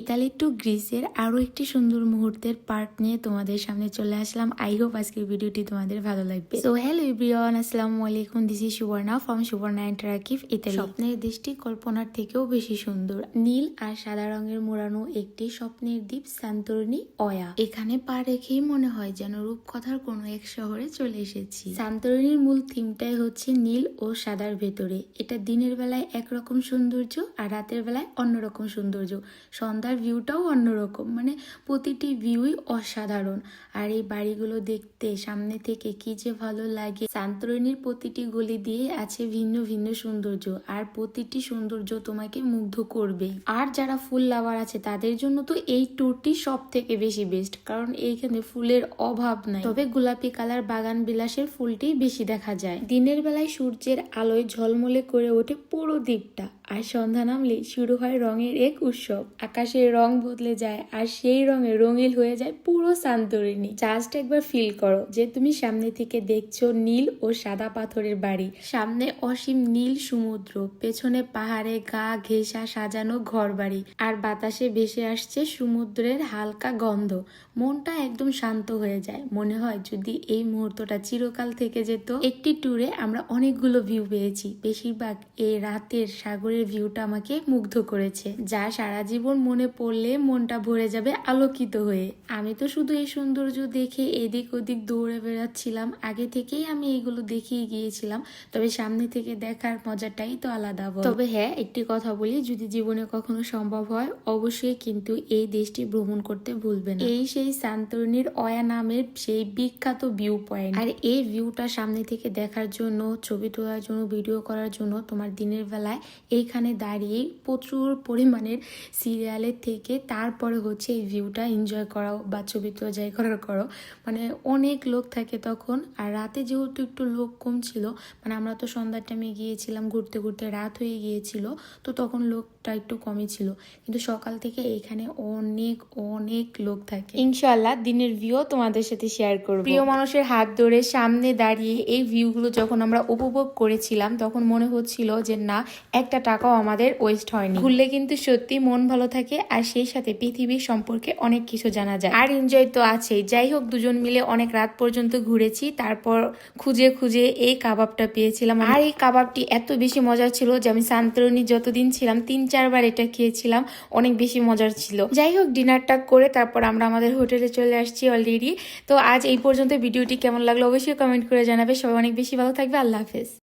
Italy two গ্রিসের আরও একটি সুন্দর মুহূর্তের পার্ট নিয়ে তোমাদের সামনে চলে আসলাম। আই হোপ আজকের ভিডিওটি তোমাদের ভালো লাগবে। সো হ্যালো এভরিওয়ান আসসালামু আলাইকুম। This is Subarna from Subarna interactive Italy স্বপ্নের দেশটি কল্পনার থেকেও বেশি সুন্দর। নীল আর সাদা রঙের মোড়ানো একটি স্বপ্নের দ্বীপ সান্তরণী অয়া। এখানে পা রেখেই মনে হয় যেন রূপকথার কোনো এক শহরে চলে এসেছি। সান্তরণীর মূল থিমটাই হচ্ছে নীল ও সাদার ভেতরে। এটা দিনের বেলায় একরকম সৌন্দর্য আর রাতের বেলায় অন্যরকম সৌন্দর্য। সন্ধ্যার ভিউটাও অন্যরকম। মানে প্রতিটি ভিউই অসাধারণ। আর এই বাড়িগুলো দেখতে, সামনে থেকে কি যে ভালো লাগে। সান্তরণীর প্রতিটি গলি দিয়ে আছে ভিন্ন ভিন্ন সৌন্দর্য। আর প্রতিটি সৌন্দর্য তোমাকে মুগ্ধ করবে। আর যারা ফুল লাভার আছে, তাদের জন্য তো এই ট্যুরটি সব থেকে বেশি বেস্ট কারণ এইখানে ফুলের অভাব নাই। তবে গোলাপি কালার বাগান বিলাসের ফুলটি বেশি দেখা যায়। দিনের বেলায় সূর্যের আলোয় ঝলমলে করে ওঠে পুরো দ্বীপটা। আর সন্ধ্যা নামলে শুরু হয় রঙের এক উৎসব। আকাশের রং বদলে যায় আর সেই রঙে রঙিল হয়ে যায় পুরো সান্তরিনী জাস্ট একবার ফিল করো যে তুমি সামনে থেকে দেখছ নীল ও সাদা পাথরের বাড়ি। সামনে অসীম নীল সমুদ্র, পেছনে পাহাড়ে গা ঘেঁষা সাজানো ঘর বাড়ি আর বাতাসে ভেসে আসছে সমুদ্রের হালকা গন্ধ। মনটা একদম শান্ত হয়ে যায়। মনে হয় যদি এই মুহূর্তটা চিরকাল থেকে যেত, একটি ট্যুরে আমরা অনেকগুলো ভিউ পেয়েছি। বেশিরভাগ এই রাতের সাগরের ভিউটা আমাকে মুগ্ধ করেছে। যা সারা জীবন মনে পড়লে মনটা ভরে যাবে আলোকিত হয়ে। আমি তো শুধু এই সৌন্দর্য দেখে এদিক ওদিক দৌড়ে বেড়াচ্ছিলাম। আগে থেকেই আমি এগুলো দেখেই গিয়েছিলাম। তবে সামনে থেকে দেখার মজাটাই তো আলাদা। তবে হ্যাঁ একটি কথা বলি, যদি জীবনে কখনো সম্ভব হয়, অবশ্যই কিন্তু এই দেশটি ভ্রমণ করতে ভুলবেন এই সেই সান্তরণীর অয়া নামের সেই বিখ্যাত ভিউ পয়েন্ট আর এই ভিউটা সামনে থেকে দেখার জন্য, ছবি তোলার জন্য ভিডিও করার জন্য তোমার দিনের বেলায় এইখানে দাঁড়িয়ে প্রচুর পরিমাণের সিরিয়ালের থেকে তারপরে হচ্ছে এই ভিউটা এনজয় করাও বা ছবি তোলা যাই করার করো। মানে অনেক লোক থাকে তখন আর রাতে যেহেতু একটু লোক কম ছিল মানে আমরা তো সন্ধ্যার টাইমে গিয়েছিলাম ঘুরতে ঘুরতে রাত হয়ে গিয়েছিল তো তখন লোকটা একটু কমই ছিল। কিন্তু সকাল থেকে এখানে অনেক অনেক লোক থাকে। ইনশাল্লাহ দিনের ভিউ তোমাদের সাথে শেয়ার করব। প্রিয় মানুষের হাত ধরে সামনে দাঁড়িয়ে এই ভিউগুলো যখন আমরা উপভোগ করেছিলাম তখন মনে হচ্ছিল যে না একটা টাকাও আমাদের ওয়েস্ট হয়নি। ঘুরলে কিন্তু সত্যি মন ভালো থাকে, আর সেই সাথে পৃথিবীর সম্পর্কে অনেক কিছু জানা যায়। আর এনজয় তো আছেই। যাই হোক, দুজন মিলে অনেক রাত পর্যন্ত ঘুরেছি। তারপর খুঁজে খুঁজে এই কাবাবটা পেয়েছিলাম। আর এই কাবাবটি এত বেশি মজার ছিল যে আমি সান্তরণী যতদিন ছিলাম, তিন চারবার এটা খেয়েছিলাম। অনেক বেশি মজার ছিল। যাই হোক, ডিনারটা করে তারপর আমরা আমাদের হোটেলে চলে আসছি অলরেডি তো আজ এই পর্যন্ত ভিডিওটি কেমন লাগল অবশ্যই কমেন্ট করে জানাবে। সবাই অনেক বেশি ভালো থাকবে। আল্লাহ হাফেজ।